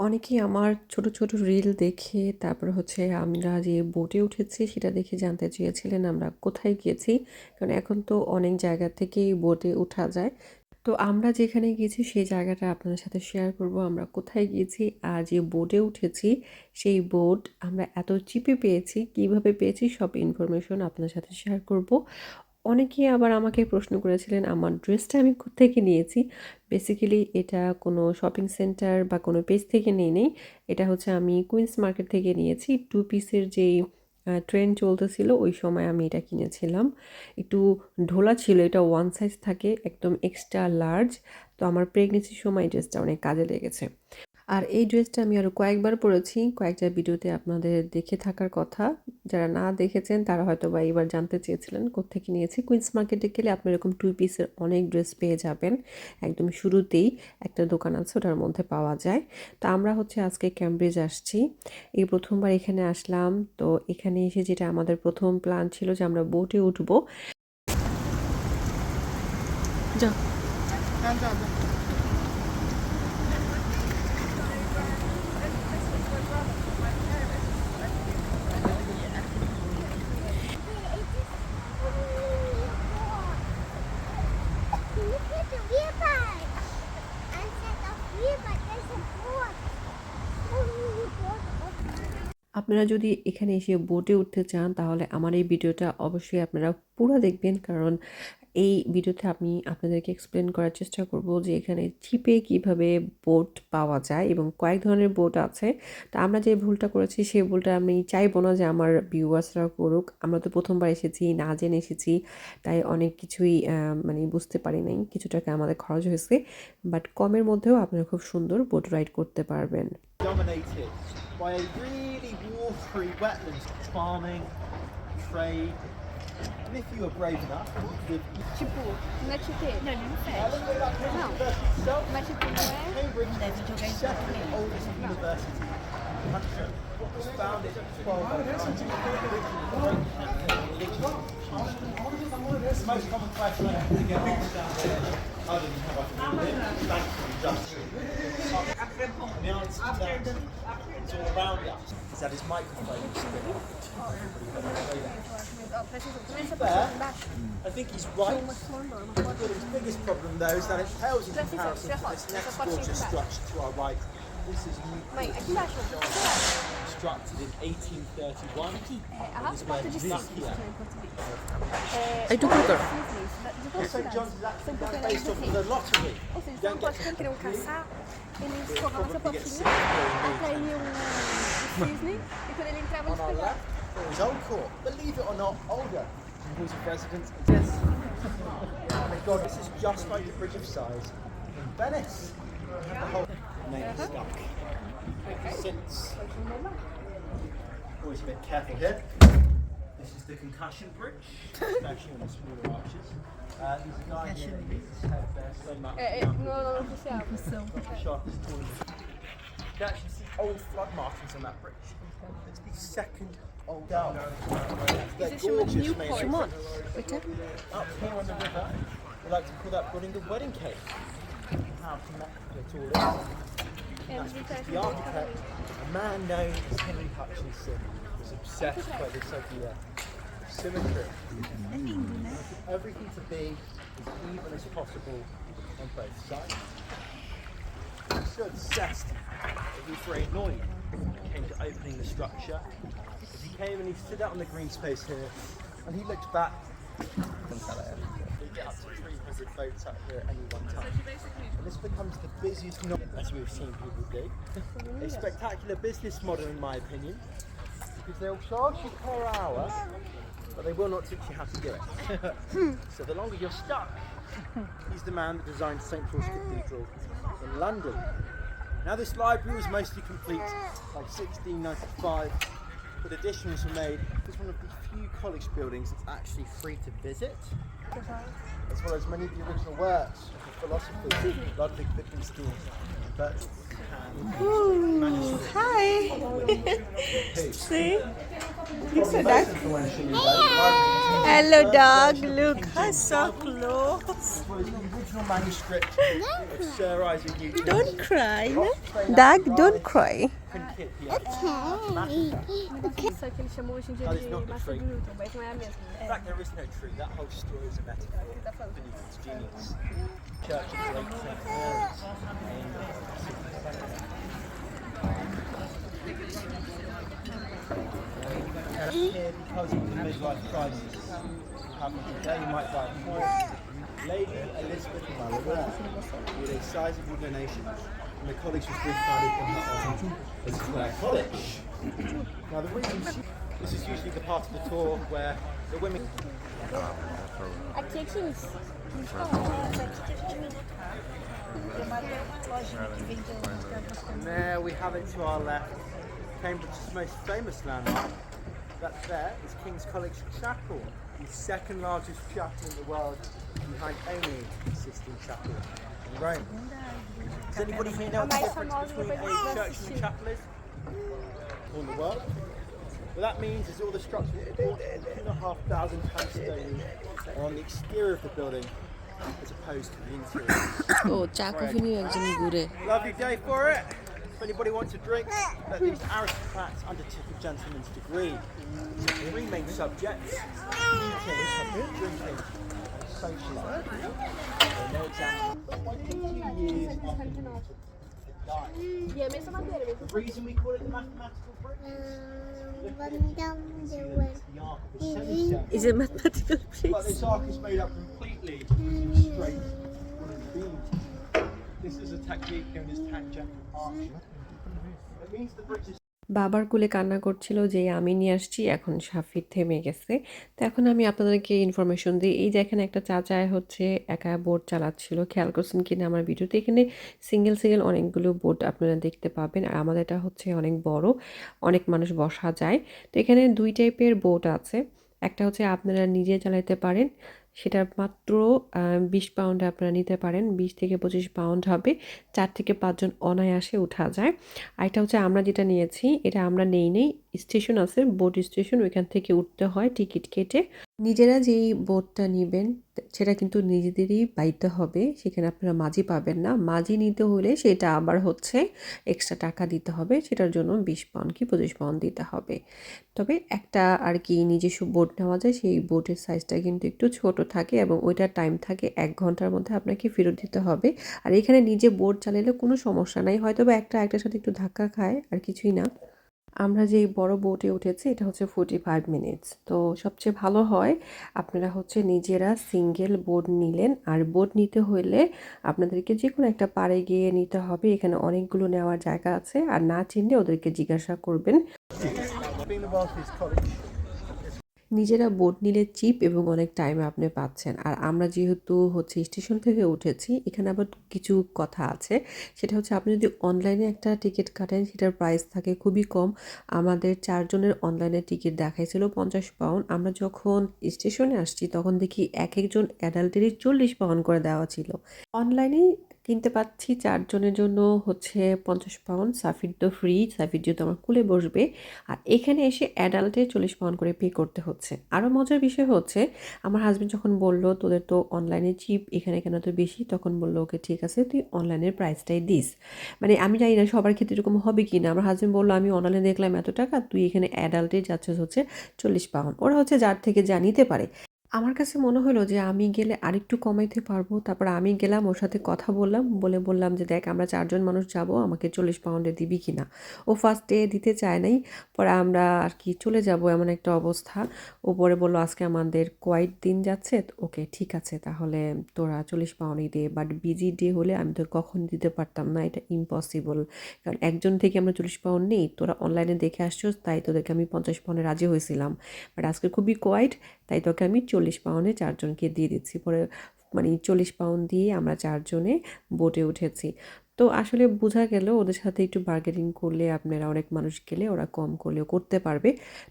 অনেকেই আমার ছোট, ছোট রিল দেখে তারপর হচ্ছে আমরা যে বোটে উঠেছি সেটা দেখে জানতে চেয়েছিলেন আমরা কোথায় গিয়েছি। কারণ এখন তো অনেক জায়গা থেকেই বোটে উঠা যায়। তো আমরা যেখানে গিয়েছি সেই জায়গাটা আপনাদের সাথে শেয়ার করব। আমরা কোথায় গিয়েছি আর যে বোটে উঠেছি সেই বোট আমরা এত চিপে পেয়েছি, কীভাবে পেয়েছি সব ইনফরমেশন আপনার সাথে শেয়ার করব। অনেকেই আবার আমাকে প্রশ্ন করেছিলেন, আমার ড্রেসটা আমি কোত্থেকে নিয়েছি। বেসিক্যালি এটা কোনো শপিং সেন্টার বা কোনো পেজ থেকে নেই নেই। এটা হচ্ছে আমি কুইন্স মার্কেট থেকে নিয়েছি। টু পিসের যেই ট্রেন্ড চলতেছিল, ওই সময় আমি এটা কিনেছিলাম। একটু ঢোলা ছিল, এটা ওয়ান সাইজ থাকে, একদম এক্সট্রা লার্জ। তো আমার প্রেগনেন্সির সময় ড্রেসটা অনেক কাজে লেগেছে। আর এই ড্রেসটা আমি আরও কয়েকবার পরেছি। কয়েকটা ভিডিওতে আপনাদের দেখে থাকার কথা। যারা না দেখেছেন তারা হয়তো বা এইবার জানতে চেয়েছিলেন কোত্থেকে নিয়েছি। কুইন্স মার্কেটে গেলে আপনি এরকম টু পিসের অনেক ড্রেস পেয়ে যাবেন। একদম শুরুতেই একটা দোকান আছে ওটার মধ্যে পাওয়া যায়। তো আমরা হচ্ছে আজকে ক্যামব্রিজ আসছি। এই প্রথমবার এখানে আসলাম। তো এখানে এসে যেটা আমাদের প্রথম প্ল্যান ছিল যে আমরা বোটে উঠবো। যাও। আপনারা যদি এখানে এসে বোটে উঠতে চান, তাহলে আমার এই ভিডিওটা অবশ্যই আপনারা পুরো দেখবেন। কারণ এই ভিডিওতে আমি আপনাদেরকে এক্সপ্লেন করার চেষ্টা করব যে এখানে চিপে কীভাবে বোট পাওয়া যায় এবং কয়েক ধরনের বোট আছে। তা আমরা যে ভুলটা করেছি সেই ভুলটা আমি চাইব না যে আমার ভিউয়ার্সরা করুক। আমরা তো প্রথমবার এসেছি, না জেনে এসেছি, তাই অনেক কিছুই মানে বুঝতে পারি নাই কিছু টাকা আমাদের খরচ হয়েছে। বাট কমের মধ্যেও আপনারা খুব সুন্দর বোট রাইড করতে পারবেন। By a really watery wetlands farming, trade. And if you were brave enough, you could Tipo, não é tipo. Não, ele não fecha. Não. itself, Mas tipo, não é. Cambridge is the second oldest university in the country. It was founded 12 It's the most common question I have to get asked down here, other than how I can read it, thank you, justice. And the answer to that, it's all around us. He's had his microphone spinning. I think he's right. His biggest problem though is that it pales in comparison to this next gorgeous structure to our right. This is constructed in 1831. I do burger. St. Is actually done based on the lottery. Ou seja, não pode quem querer um caçar, ele escorrava seu potinho, atraía um cisne e quando. His old court, believe it or not, older than was residence is. Yes. oh my god, this is just like the Bridge of Sighs in Venice. Yeah. The whole name is stuck. Since always a bit careful here. This is the concussion bridge, especially on the smaller arches. Uh, there's a guy here that needs his head there so much. É, é, now. não, não, não the sharpest tool. You can actually see old flood markings on that bridge. It's the second old down. They're Isso chama gorgeous, Newport. mate. Simone, Up here on the river, we like to call that building the wedding cake. How connected it all is. É, That's because the architect, a man known as Henry Hutchinson, was obsessed by this idea of symmetry. Everything to be as even as possible on both sides. He was so obsessed that he was very annoyed when it came to opening the structure. As he came and he stood out on the green space here, and he looked back. We get up to 300 boats out here at any one time. And this becomes the busiest knot, as we've seen people do. A spectacular business model, in my opinion, because they'll charge you per hour, but they will not teach you how to do it. so the longer you're stuck, he's the man that designed St Paul's Cathedral in London. Now this library was mostly complete by 1695, but additions were made. It's one of the few college buildings that's actually free to visit, as well as many of the original works of the philosophers Ludwig Wittgenstein and Bertrand Russell. Hi. See? Most influential in. Hello dog, look, hi so close original manuscript of Sir Isaac Newton. Don't cry. Doug, don't cry. Okay. Okay. That is not. In fact, there is no truth. That whole story is a metaphor genius. Church of the because of the midlife crisis, you might die. Lady Elizabeth Mallory with a sizable donation. And the college was refounded in her honour as Clare College. Now, the reason she, this is usually the part of the tour where the women 15. And there we have it to our left, Cambridge's most famous landmark. That there is King's College Chapel, the second largest chapel in the world behind only Sistine Chapel in Rome. Does anybody here know the difference between a church and a chapel is? All the world. What that means is all the structure. that are two and a half thousand pounds sterling on the exterior of the building as opposed to the interior. oh, Jack, for you, Lovely day for it. If anybody wants a drink, at these aristocrats undertook a gentleman's degree. So three main subjects eating, drinking, and socializing. There are no. The reason we call it the mathematical breakfast is it mathematical? Well, this arc is made up completely straight beams. বাবার কোলে কান্না করছিল যে, আমি নিয়ে আসছি, এখন সাফির থেমে গেছে। তো এখন আমি আপনাদেরকে ইনফরমেশন দিই। এই যে এখানে একটা চাচায় হচ্ছে, একা বোট চালাচ্ছিল। খেয়াল করছেন কিনা আমার ভিডিওতে? এখানে সিঙ্গেল সিঙ্গেল অনেকগুলো বোট আপনারা দেখতে পাবেন। আর আমাদের এটা হচ্ছে অনেক বড়, অনেক মানুষ বসা যায়। তো এখানে দুই টাইপের বোট আছে। একটা হচ্ছে আপনারা নিজে চালাতে পারেন সেটা মাত্র বিশ পাউন্ড আপনারা নিতে পারেন। বিশ থেকে পঁচিশ পাউন্ড হবে। চার থেকে পাঁচজন অনায়াসে উঠা যায়। আর এটা হচ্ছে আমরা যেটা নিয়েছি, এটা আমরা নেই নেই, স্টেশন আছে বোট স্টেশন ওইখান থেকে উঠতে হয় টিকিট কেটে। নিজেরা যেই বোটটা নেবেন, সেটা কিন্তু নিজেদেরই বাইতে হবে। সেখানে আপনারা মাঝি পাবেন না। মাঝি নিতে হলে সেটা আবার হচ্ছে এক্সট্রা টাকা দিতে হবে। সেটার জন্য বিশ পাউন্ড কি পঁচিশ পাউন্ড দিতে হবে। তবে একটা আর কি নিজস্ব বোট নেওয়া যায়, সেই বোটের সাইজটা কিন্তু একটু ছোট থাকে এবং ওইটার টাইম থাকে এক ঘণ্টার মধ্যে আপনাকে ফেরত দিতে হবে। আর এখানে নিজে বোট চালালে কোনো সমস্যা নাই। হয়তো বা একটা একটার সাথে একটু ধাক্কা খায়, আর কিছুই না। আমরা যে বড় বোটে উঠেছি, এটা হচ্ছে ফোর্টি ফাইভ মিনিটস তো সবচেয়ে ভালো হয়, আপনারা হচ্ছে নিজেরা সিঙ্গেল বোট নিলেন। আর বোট নিতে হলে আপনাদেরকে যে কোনো একটা পাড়ে গিয়ে নিতে হবে। এখানে অনেকগুলো নেওয়ার জায়গা আছে। আর না চিনলে ওদেরকে জিজ্ঞাসা করবেন। নিজেরা বোট নিলে চিপ এবং অনেক টাইমে আপনি পাচ্ছেন। আর আমরা যেহেতু হচ্ছে স্টেশন থেকে উঠেছি, এখানে আবার কিছু কথা আছে। সেটা হচ্ছে আপনি যদি অনলাইনে একটা টিকিট কাটেন, সেটার প্রাইস থাকে খুবই কম। আমাদের চারজনের অনলাইনে টিকিট দেখাইছিল পঞ্চাশ পাউন্ড আমরা যখন স্টেশনে আসছি, তখন দেখি এক একজন অ্যাডাল্টেরই চল্লিশ পাউন্ড করে দেওয়া ছিল। অনলাইনে কিনতে পাচ্ছি। চারজনের জন্য হচ্ছে পঞ্চাশ পাউন্ড সাফির তো ফ্রি সাফির যেহেতু আমার কুলে বসবে। আর এখানে এসে অ্যাডাল্টে চল্লিশ পাউন্ড করে পে করতে হচ্ছে। আরও মজার বিষয় হচ্ছে, আমার হাজব্যান্ড যখন বলল, তোদের তো অনলাইনে চিপ এখানে কেন তো বেশি? তখন বলল, ওকে, ঠিক আছে, তুই অনলাইনের প্রাইসটাই দিস। মানে আমি জানি না সবার ক্ষেত্রে এরকম হবে কি না আমার হাজব্যান্ড বলল, আমি অনলাইনে দেখলাম এত টাকা, তুই এখানে অ্যাডাল্টে যাচ্ছিস হচ্ছে চল্লিশ পাউন্ড ওরা হচ্ছে যার থেকে যা নিতে পারে। আমার কাছে মনে হলো যে আমি গেলে আরেকটু কমাইতে পারব। তারপর আমি গেলাম, ওর সাথে কথা বললাম, বলে বললাম যে, দেখ, আমরা চারজন মানুষ যাব, আমাকে চল্লিশ পাউন্ডে দিবি কি না ও ফার্স্টে দিতে চায় নাই, পরে আমরা আর কি চলে যাব এমন একটা অবস্থা। ও পরে বলল, আজকে আমাদের কয়েক দিন যাচ্ছে, ওকে ঠিক আছে, তাহলে তোরা চল্লিশ পাউন্ডই দে। বাট বিজি ডে হলে আমি তোর কখন দিতে পারতাম না, এটা ইম্পসিবল কারণ একজন থেকে আমরা চল্লিশ পাউন্ড নেই, তোরা অনলাইনে দেখে আসছোস, তাই তোদেরকে আমি পঞ্চাশ পাউন্ডে রাজি হয়েছিলাম। বাট আজকে খুবই কোয়াইট তাই তোকে আমি চল্লিশ পাউন্ডে চারজনকে দিয়ে দিচ্ছি। পরে মানে চল্লিশ পাউন্ড দিয়ে আমরা চারজনে বোটে উঠেছি। তো আসলে বোঝা গেল ওদের সাথে একটু বার্গেনিং করলে আপনারা অনেক মানুষ গেলে ওরা কম করলেও করতে পারবে।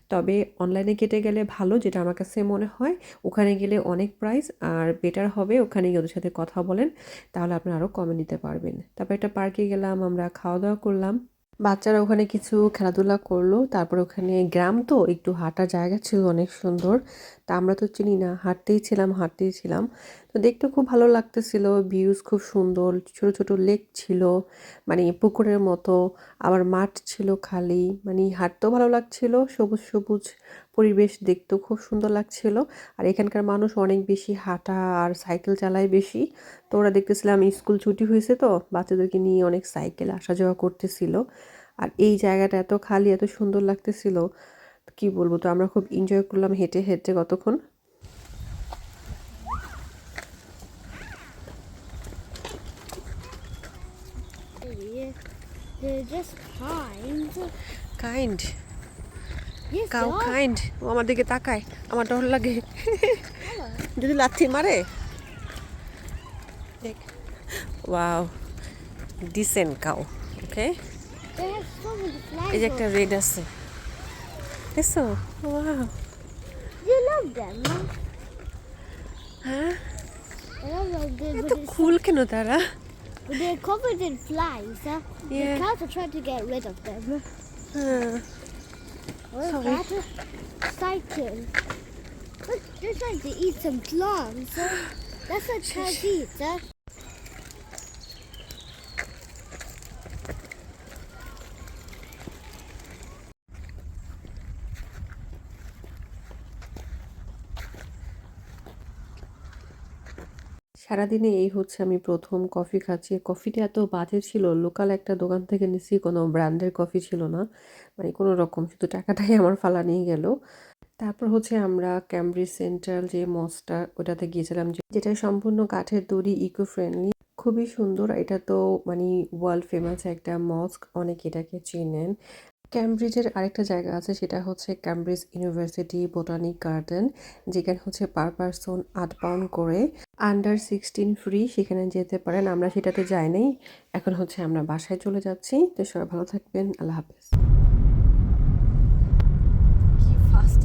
তবে অনলাইনে কেটে গেলে ভালো যেটা আমার কাছে মনে হয়, ওখানে গেলে অনেক প্রাইস আর বেটার হবে ওখানে গিয়ে ওদের সাথে কথা বলেন, তাহলে আপনারা আরও কমে নিতে পারবেন। তারপর একটা পার্কে গেলাম, আমরা খাওয়া দাওয়া করলাম। বাচ্চারা ওখানে কিছু খেলাধুলা করল। তারপর ওখানে গ্রাম তো, একটু হাঁটার জায়গা ছিল, অনেক সুন্দর। তা আমরা তো চিনি না, হাঁটতেই ছিলাম হাঁটতেই ছিলাম। তো দেখতে খুব ভালো লাগতেছিল ভিউজ খুব সুন্দর, ছোট ছোট লেক ছিল মানে পুকুরের মতো, আবার মাঠ ছিল খালি মানে হাঁটতেও ভালো লাগছিল, সবুজ সবুজ পরিবেশ দেখতেও খুব সুন্দর লাগছিল। আর এখানকার মানুষ অনেক বেশি হাঁটা আর সাইকেল চালায় বেশি। তো ওরা দেখতেছিলাম স্কুল ছুটি হয়েছে তো বাচ্চাদেরকে নিয়ে অনেক সাইকেল আসা যাওয়া করতেছিল। আর এই জায়গাটা এত খালি এত সুন্দর লাগতেছিল। কি বলব তো আমরা খুব এনজয় করলাম হেঁটে হেঁটে কতক্ষণ। They're they're just kind. Cow. Kind ও আমার দিকে তাকায় আমার ডর লাগে যদি লাথি মারে দেখ ওয়াও ডিসেন্ট কাউ ওকে. এই যে একটা. রেড আছে দেখছ wow You love them, huh? হ্যাঁ এত it's, কুল কেন তারা they're covered in flies, huh? Yeah. The cats are trying to get rid of them. হ্যাঁ We're Sorry. about to. Look, they're trying to eat some plums. That's what Chaz eat, huh? সারাদিনে এই হচ্ছে আমি প্রথম coffee খাচ্ছি। কফিটা এত বাজে ছিল, লোকাল একটা দোকান থেকে নিছি, কোনো ব্র্যান্ডের কফি ছিল না। মানে কোনো রকম, শুধু টাকাটাই আমার ফালা নিয়ে গেল। তারপর হচ্ছে আমরা ক্যামব্রিজ সেন্ট্রাল যে মসটা, ওটাতে গিয়েছিলাম যেটা সম্পূর্ণ কাঠের তৈরি ইকো ফ্রেন্ডলি খুবই সুন্দর। এটা তো মানে ওয়ার্ল্ড ফেমাস একটা মস্ক, অনেক এটাকে চেনেন। ক্যামব্রিজের আরেকটা জায়গা আছে, সেটা হচ্ছে ক্যামব্রিজ ইউনিভার্সিটি বোটানিক গার্ডেন যেখানে হচ্ছে পার পারসন আট পাউন্ড করে আন্ডার সিক্সটিন ফ্রি সেখানে যেতে পারেন। আমরা সেটাতে যাই নাই, এখন হচ্ছে আমরা বাসায় চলে যাচ্ছি। তো সবাই ভালো থাকবেন, আল্লাহ হাফেজ। কি ফাস্ট